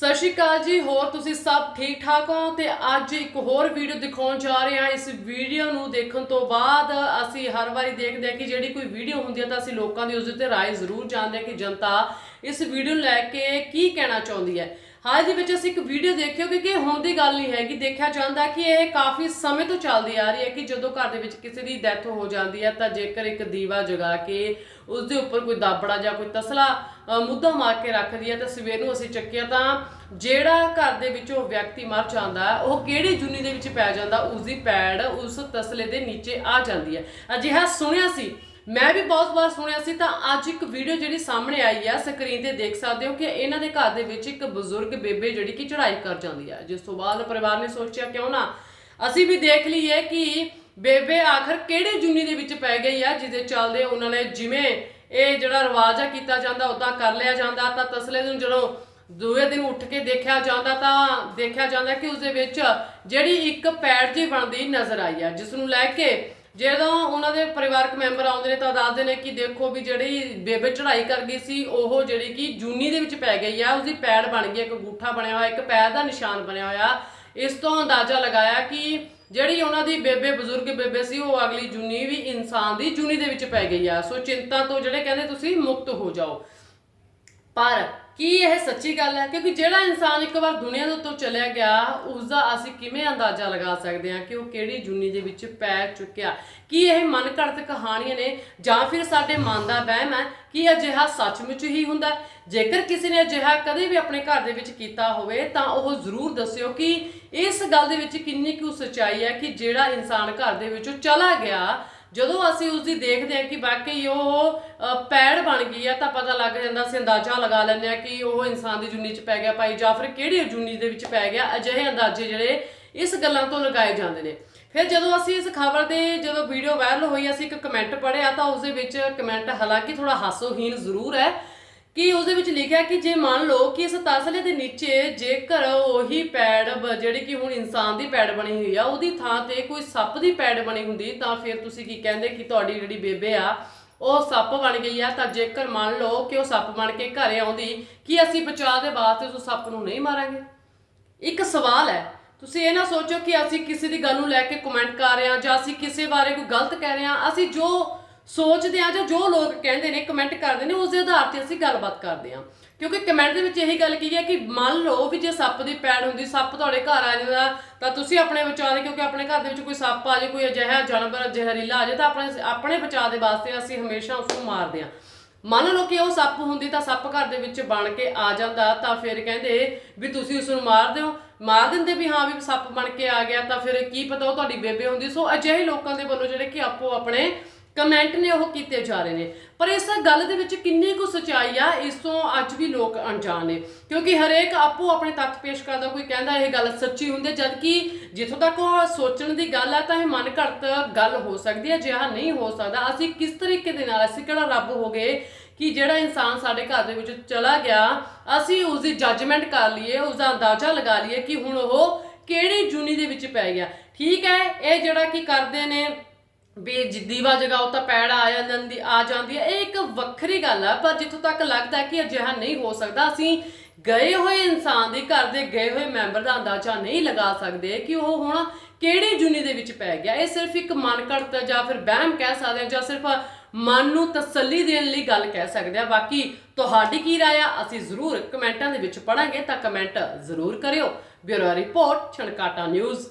ਸਤਿ ਸ਼੍ਰੀ ਅਕਾਲ ਜੀ, ਹੋਰ ਤੁਸੀਂ ਸਭ ਠੀਕ ਠਾਕ ਹੋ? ਤੇ ਅੱਜ ਇੱਕ ਹੋਰ ਵੀਡੀਓ ਦਿਖਾਉਣ ਜਾ ਰਹੇ ਹਾਂ। ਇਸ ਵੀਡੀਓ ਨੂੰ ਦੇਖਣ ਤੋਂ ਬਾਅਦ ਅਸੀਂ ਹਰ ਵਾਰੀ ਦੇਖਦੇ ਹਾਂ ਕਿ ਜਿਹੜੀ ਕੋਈ ਵੀਡੀਓ ਹੁੰਦੀ ਹੈ ਤਾਂ ਅਸੀਂ ਲੋਕਾਂ ਦੀ ਉਸ ਦੇ ਉੱਤੇ ਰਾਏ ਜ਼ਰੂਰ ਜਾਣਦੇ ਹਾਂ ਕਿ ਜਨਤਾ ਇਸ ਵੀਡੀਓ ਨੂੰ ਲੈ ਕੇ ਕੀ ਕਹਿਣਾ ਚਾਹੁੰਦੀ ਹੈ। ਹਾਲ ਦੇ ਵਿੱਚ ਅਸੀਂ ਇੱਕ ਵੀਡੀਓ ਦੇਖਿਓ ਕਿ ਹੁਣ ਦੀ ਗੱਲ ਨਹੀਂ ਹੈਗੀ ਦੇਖਿਆ ਜਾਂਦਾ ਕਿ ਇਹ ਕਾਫੀ ਸਮੇਂ ਤੋਂ ਚੱਲਦੀ ਆ ਰਹੀ ਹੈ ਕਿ ਜਦੋਂ ਘਰ ਦੇ ਵਿੱਚ ਕਿਸੇ ਦੀ ਡੈਥ ਹੋ ਜਾਂਦੀ ਹੈ ਤਾਂ ਜੇਕਰ ਇੱਕ ਦੀਵਾ ਜਗਾ ਕੇ ਉਸ ਦੇ ਉੱਪਰ ਕੋਈ ਦਾਬੜਾ ਜਾਂ ਕੋਈ ਤਸਲਾ ਮੁੱਦਾ ਮਾਰ ਕੇ ਰੱਖਦੀ ਹੈ ਤਾਂ ਸਵੇਰ ਨੂੰ ਅਸੀਂ ਚੱਕਿਆ ਤਾਂ ਜਿਹੜਾ ਘਰ ਦੇ ਵਿੱਚ ਉਹ ਵਿਅਕਤੀ ਮਰ ਜਾਂਦਾ, ਉਹ ਕਿਹੜੀ ਜੁਨੀ ਦੇ ਵਿੱਚ ਪੈ ਜਾਂਦਾ ਉਸ ਦੀ ਪੈੜ ਉਸ ਤਸਲੇ ਦੇ ਨੀਚੇ ਆ ਜਾਂਦੀ ਹੈ। ਅਜਿਹਾ ਸੁਣਿਆ ਸੀ ਮੈਂ ਵੀ ਬਹੁਤ ਵਾਰ ਸੁਣਿਆ ਸੀ ਤਾਂ ਅੱਜ ਇੱਕ ਵੀਡੀਓ ਜਿਹੜੀ ਸਾਹਮਣੇ ਆਈ ਆ ਸਕਰੀਨ ਤੇ ਦੇਖ ਸਕਦੇ ਹੋ ਕਿ ਇਹਨਾਂ ਦੇ ਘਰ ਦੇ ਵਿੱਚ ਇੱਕ ਬਜ਼ੁਰਗ ਬੇਬੇ ਜਿਹੜੀ ਕਿ ਚੜ੍ਹਾਈ ਕਰ ਜਾਂਦੀ ਹੈ ਜਿਸ ਤੋਂ ਬਾਅਦ ਪਰਿਵਾਰ ਨੇ ਸੋਚਿਆ, ਕਿਉਂ ਨਾ? ਅਸੀਂ ਵੀ ਦੇਖ ਲਈਏ ਕਿ ਬੇਬੇ ਆਖਰ ਕਿਹੜੇ ਜੁਨੀ ਦੇ ਵਿੱਚ ਪੈ ਗਈ ਆ, ਜਿਹਦੇ ਚੱਲਦੇ ਉਹਨਾਂ ਨੇ ਜਿਵੇਂ ਇਹ ਜਿਹੜਾ ਰਿਵਾਜ ਆ ਕੀਤਾ ਜਾਂਦਾ ਉਦਾਂ ਕਰ ਲਿਆ ਜਾਂਦਾ ਤਾਂ ਤਸਲੇ ਨੂੰ ਜਦੋਂ ਦੂਏ ਦਿਨ ਉੱਠ ਕੇ ਦੇਖਿਆ ਜਾਂਦਾ ਤਾਂ ਦੇਖਿਆ ਜਾਂਦਾ ਕਿ ਉਸ ਦੇ ਵਿੱਚ ਜਿਹੜੀ ਇੱਕ ਪੈੜ ਜੀ ਬਣਦੀ ਨਜ਼ਰ ਆਈ ਆ, ਜਿਸ ਨੂੰ ਲੈ ਕੇ ਜਦੋਂ ਉਹਨਾਂ ਦੇ ਪਰਿਵਾਰਕ ਮੈਂਬਰ ਆਉਂਦੇ ਨੇ ਤਾਂ ਦੱਸਦੇ ਨੇ ਕਿ ਦੇਖੋ ਵੀ ਜਿਹੜੀ ਬੇਬੇ ਚੜ੍ਹਾਈ ਕਰ ਗਈ ਸੀ, ਉਹ ਜਿਹੜੀ ਕਿ ਜੂਨੀ ਦੇ ਵਿੱਚ ਪੈ ਗਈ ਆ, ਉਸਦੀ ਪੈੜ ਬਣ ਗਈ, ਇੱਕ ਅੰਗੂਠਾ ਬਣਿਆ ਹੋਇਆ, ਇੱਕ ਪੈਰ ਦਾ ਨਿਸ਼ਾਨ ਬਣਿਆ ਹੋਇਆ। ਇਸ ਤੋਂ ਅੰਦਾਜ਼ਾ ਲਗਾਇਆ ਕਿ ਜਿਹੜੀ ਉਹਨਾਂ ਦੀ ਬੇਬੇ, ਬਜ਼ੁਰਗ ਬੇਬੇ ਸੀ, ਉਹ ਅਗਲੀ ਜੂਨੀ ਵੀ ਇਨਸਾਨ ਦੀ ਜੂਨੀ ਦੇ ਵਿੱਚ ਪੈ ਗਈ ਆ। ਸੋ ਚਿੰਤਾ ਤੋਂ ਜਿਹੜੇ ਕਹਿੰਦੇ ਤੁਸੀਂ ਮੁਕਤ ਹੋ ਜਾਓ। ਪਰ ਕੀ ਇਹ ਸੱਚੀ ਗੱਲ ਹੈ? ਕਿਉਂਕਿ ਜਿਹੜਾ ਇਨਸਾਨ ਇੱਕ ਵਾਰ ਦੁਨੀਆ ਦੇ ਉੱਤੋਂ ਚਲਿਆ ਗਿਆ ਉਸ ਦਾ ਅਸੀਂ ਕਿਵੇਂ ਅੰਦਾਜ਼ਾ ਲਗਾ ਸਕਦੇ ਹਾਂ ਕਿ ਉਹ ਕਿਹੜੀ ਜੁਨੀ ਦੇ ਵਿੱਚ ਪੈ ਚੁੱਕਿਆ? ਕੀ ਇਹ ਮਨਘੜਤ ਕਹਾਣੀਆਂ ਨੇ ਜਾਂ ਫਿਰ ਸਾਡੇ ਮਨ ਦਾ ਵਹਿਮ ਹੈ? ਕਿ ਅਜਿਹਾ ਸੱਚਮੁੱਚ ਹੀ ਹੁੰਦਾ ਜੇਕਰ ਕਿਸੇ ਨੇ ਅਜਿਹਾ ਕਦੇ ਵੀ ਆਪਣੇ ਘਰ ਦੇ ਵਿੱਚ ਕੀਤਾ ਹੋਵੇ, ਤਾਂ ਉਹ ਜ਼ਰੂਰ ਦੱਸਿਓ ਕਿ ਇਸ ਗੱਲ ਦੇ ਵਿੱਚ ਕਿੰਨੀ ਕੁ ਸੱਚਾਈ ਹੈ ਕਿ ਜਿਹੜਾ ਇਨਸਾਨ ਘਰ ਦੇ ਵਿੱਚੋਂ ਚਲਾ ਗਿਆ ਜਦੋਂ ਅਸੀਂ ਉਸ ਦੀ ਦੇਖਦੇ ਹਾਂ ਕਿ ਵਾਕਈ ਉਹ ਪੈੜ ਬਣ ਗਈ ਆ, ਤਾਂ ਪਤਾ ਲੱਗ ਜਾਂਦਾ ਅਸੀਂ ਅੰਦਾਜ਼ਾ ਲਗਾ ਲੈਂਦੇ ਆ ਕਿ ਉਹ ਇਨਸਾਨ ਦੀ ਜੁਨੀ 'ਚ ਪੈ ਗਿਆ। ਭਾਈ ਜਾਂ ਫਿਰ ਕਿਹੜੀ ਜੁਨੀ ਦੇ ਵਿੱਚ ਪੈ ਗਿਆ? ਅਜਿਹੇ ਅੰਦਾਜ਼ੇ ਜਿਹੜੇ ਇਸ ਗੱਲਾਂ ਤੋਂ ਲਗਾਏ ਜਾਂਦੇ ਨੇ। ਫਿਰ ਜਦੋਂ ਅਸੀਂ ਇਸ ਖਬਰ ਦੇ, ਜਦੋਂ ਵੀਡੀਓ ਵਾਇਰਲ ਹੋਈ, ਅਸੀਂ ਇੱਕ ਕਮੈਂਟ ਪੜ੍ਹਿਆ, ਤਾਂ ਉਸ ਦੇ ਵਿੱਚ ਕਮੈਂਟ ਹਾਲਾਂਕਿ ਥੋੜਾ ਹਾਸੋਹੀਣ ਜ਼ਰੂਰ ਹੈ ਕਿ ਉਹਦੇ ਵਿੱਚ ਲਿਖਿਆ ਕਿ ਜੇ ਮੰਨ ਲਓ ਕਿ ਇਸ ਤਸਲੇ ਦੇ ਨੀਚੇ ਜੇਕਰ ਉਹੀ ਪੈੜ ਬ- ਜਿਹੜੀ ਕਿ ਹੁਣ ਇਨਸਾਨ ਦੀ ਪੈੜ ਬਣੀ ਹੋਈ ਆ, ਉਹਦੀ ਥਾਂ ਤੇ ਕੋਈ ਸੱਪ ਦੀ ਪੈੜ ਬਣੀ ਹੁੰਦੀ, ਤਾਂ ਫਿਰ ਤੁਸੀਂ ਕੀ ਕਹਿੰਦੇ ਕਿ ਤੁਹਾਡੀ ਜਿਹੜੀ ਬੇਬੇ ਆ, ਉਹ ਸੱਪ ਬਣ ਗਈ ਆ। ਤਾਂ ਜੇਕਰ ਮੰਨ ਲਓ ਕਿ ਉਹ ਸੱਪ ਬਣ ਕੇ ਘਰੇ ਆਉਂਦੀ, ਕਿ ਅਸੀਂ ਬਚਾਅ ਦੇ ਵਾਸਤੇ ਉਸ ਸੱਪ ਨੂੰ ਨਹੀਂ ਮਾਰਾਂਗੇ? ਇੱਕ ਸਵਾਲ ਹੈ। ਤੁਸੀਂ ਇਹ ਨਾ ਸੋਚੋ ਕਿ ਅਸੀਂ ਕਿਸੇ ਦੀ ਗੱਲ ਨੂੰ ਲੈ ਕੇ ਕਮੈਂਟ ਕਰ ਰਹੇ ਹਾਂ ਜਾਂ ਅਸੀਂ ਕਿਸੇ ਬਾਰੇ ਕੋਈ ਗਲਤ ਕਹਿ ਰਹੇ ਹਾਂ। ਅਸੀਂ ਜੋ ਸੋਚਦੇ ਹਾਂ ਜਾਂ ਜੋ ਲੋਕ ਕਹਿੰਦੇ ਨੇ ਕਮੈਂਟ ਕਰਦੇ ਨੇ ਉਸ ਦੇ ਆਧਾਰ ਤੇ ਅਸੀਂ ਗੱਲਬਾਤ ਕਰਦੇ ਹਾਂ। ਕਿਉਂਕਿ ਕਮੈਂਟ ਦੇ ਵਿੱਚ ਇਹੀ ਗੱਲ ਕੀ ਹੈ ਕਿ ਮੰਨ ਲਓ ਵੀ ਜੇ ਸੱਪ ਦੀ ਪੈੜ ਹੁੰਦੀ, ਸੱਪ ਤੁਹਾਡੇ ਘਰ ਆ ਜਾਂਦਾ, ਤਾਂ ਤੁਸੀਂ ਆਪਣੇ ਬਚਾਅ ਦੇ, ਕਿਉਂਕਿ ਆਪਣੇ ਘਰ ਦੇ ਵਿੱਚ ਕੋਈ ਸੱਪ ਆ ਜਾਏ ਕੋਈ ਅਜਿਹਾ ਜਾਨਵਰ, ਜ਼ਹਿਰੀਲਾ ਆ ਜਾਏ ਤਾਂ ਆਪਣੇ ਆਪਣੇ ਬਚਾਅ ਦੇ ਵਾਸਤੇ ਅਸੀਂ ਹਮੇਸ਼ਾ ਉਸ ਨੂੰ ਮਾਰਦੇ ਹਾਂ। ਮੰਨ ਲਓ ਕਿ ਉਹ ਸੱਪ ਹੁੰਦੀ, ਤਾਂ ਸੱਪ ਘਰ ਦੇ ਵਿੱਚ ਬਣ ਕੇ ਆ ਜਾਂਦਾ, ਤਾਂ ਫਿਰ ਕਹਿੰਦੇ ਵੀ ਤੁਸੀਂ ਉਸ ਨੂੰ ਮਾਰ ਦਿਓ। ਮਾਰ ਦਿੰਦੇ ਵੀ ਹਾਂ, ਵੀ ਸੱਪ ਬਣ ਕੇ ਆ ਗਿਆ, ਤਾਂ ਫਿਰ ਕੀ ਪਤਾ ਉਹ ਤੁਹਾਡੀ ਬੇਬੇ ਹੁੰਦੀ, ਸੋ ਅਜਿਹੇ ਲੋਕਾਂ ਦੇ ਵੱਲੋਂ ਜਿਹੜੇ ਕਿ ਆਪੋ ਆਪਣੇ ਕਮੈਂਟ ਨੇ ਉਹ ਕੀਤੇ ਜਾ ਰਹੇ ਨੇ। ਪਰ ਇਸ ਗੱਲ ਦੇ ਵਿੱਚ ਕਿੰਨੀ ਕੁ ਸਚਾਈ ਆ ਇਸ ਤੋਂ ਅੱਜ ਵੀ ਲੋਕ ਅਣਜਾਣ ਨੇ। ਕਿਉਂਕਿ ਹਰੇਕ ਆਪੋ ਆਪਣੇ ਤੱਥ ਪੇਸ਼ ਕਰਦਾ ਕੋਈ ਕਹਿੰਦਾ ਇਹ ਗੱਲ ਸੱਚੀ ਹੁੰਦੀ ਹੈ, ਜਦਕਿ ਜਿੱਥੋਂ ਤੱਕ ਉਹ ਸੋਚਣ ਦੀ ਗੱਲ ਆ ਤਾਂ ਇਹ ਮਨ ਘੜਤ ਗੱਲ ਹੋ ਸਕਦੀ ਹੈ ਜਿਹਾ ਨਹੀਂ ਹੋ ਸਕਦਾ। ਅਸੀਂ ਕਿਸ ਤਰੀਕੇ ਦੇ ਨਾਲ ਅਸੀਂ ਕਿਹੜਾ ਰੱਬ ਹੋ ਗਏ ਕਿ ਜਿਹੜਾ ਇਨਸਾਨ ਸਾਡੇ ਘਰ ਦੇ ਵਿੱਚ ਚਲਾ ਗਿਆ ਅਸੀਂ ਉਸ ਦੀ ਜੱਜਮੈਂਟ ਕਰ ਲਈਏ ਉਸ ਦਾ ਅੰਦਾਜ਼ਾ ਲਗਾ ਲਈਏ ਕਿ ਹੁਣ ਉਹ ਕਿਹੜੀ ਜੂਨੀ ਦੇ ਵਿੱਚ ਪੈ ਗਿਆ। ਠੀਕ ਹੈ ਇਹ ਜਿਹੜਾ ਕੀ ਕਰਦੇ ਨੇ ਵੀ ਜ- ਦੀਵਾ ਜਗਾਓ ਤਾਂ ਪੈੜ ਆ ਜਾਂਦੀ ਆ ਜਾਂਦੀ ਹੈ। ਇਹ ਇੱਕ ਵੱਖਰੀ ਗੱਲ ਆ, ਪਰ ਜਿੱਥੋਂ ਤੱਕ ਲੱਗਦਾ ਕਿ ਅਜਿਹਾ ਨਹੀਂ ਹੋ ਸਕਦਾ, ਅਸੀਂ ਗਏ ਹੋਏ ਇਨਸਾਨ ਦੇ ਘਰ ਦੇ ਗਏ ਹੋਏ ਮੈਂਬਰ ਦਾ ਅੰਦਾਜ਼ਾ ਨਹੀਂ ਲਗਾ ਸਕਦੇ ਕਿ ਉਹ ਹੁਣ ਕਿਹੜੀ ਜੁਨੀ ਦੇ ਵਿੱਚ ਪੈ ਗਿਆ। ਇਹ ਸਿਰਫ ਇੱਕ ਮਨ ਘੜਤ ਜਾਂ ਫਿਰ ਵਹਿਮ ਕਹਿ ਸਕਦੇ ਹਾਂ, ਜਾਂ ਸਿਰਫ ਮਨ ਨੂੰ ਤਸੱਲੀ ਦੇਣ ਲਈ ਗੱਲ ਕਹਿ ਸਕਦੇ ਆ ਬਾਕੀ ਤੁਹਾਡੀ ਕੀ ਰਾਏ ਆ, ਅਸੀਂ ਜ਼ਰੂਰ ਕਮੈਂਟਾਂ ਦੇ ਵਿੱਚ ਪੜਾਂਗੇ ਤਾਂ ਕਮੈਂਟ ਜ਼ਰੂਰ ਕਰਿਓ। Bureau report, Chhankata news.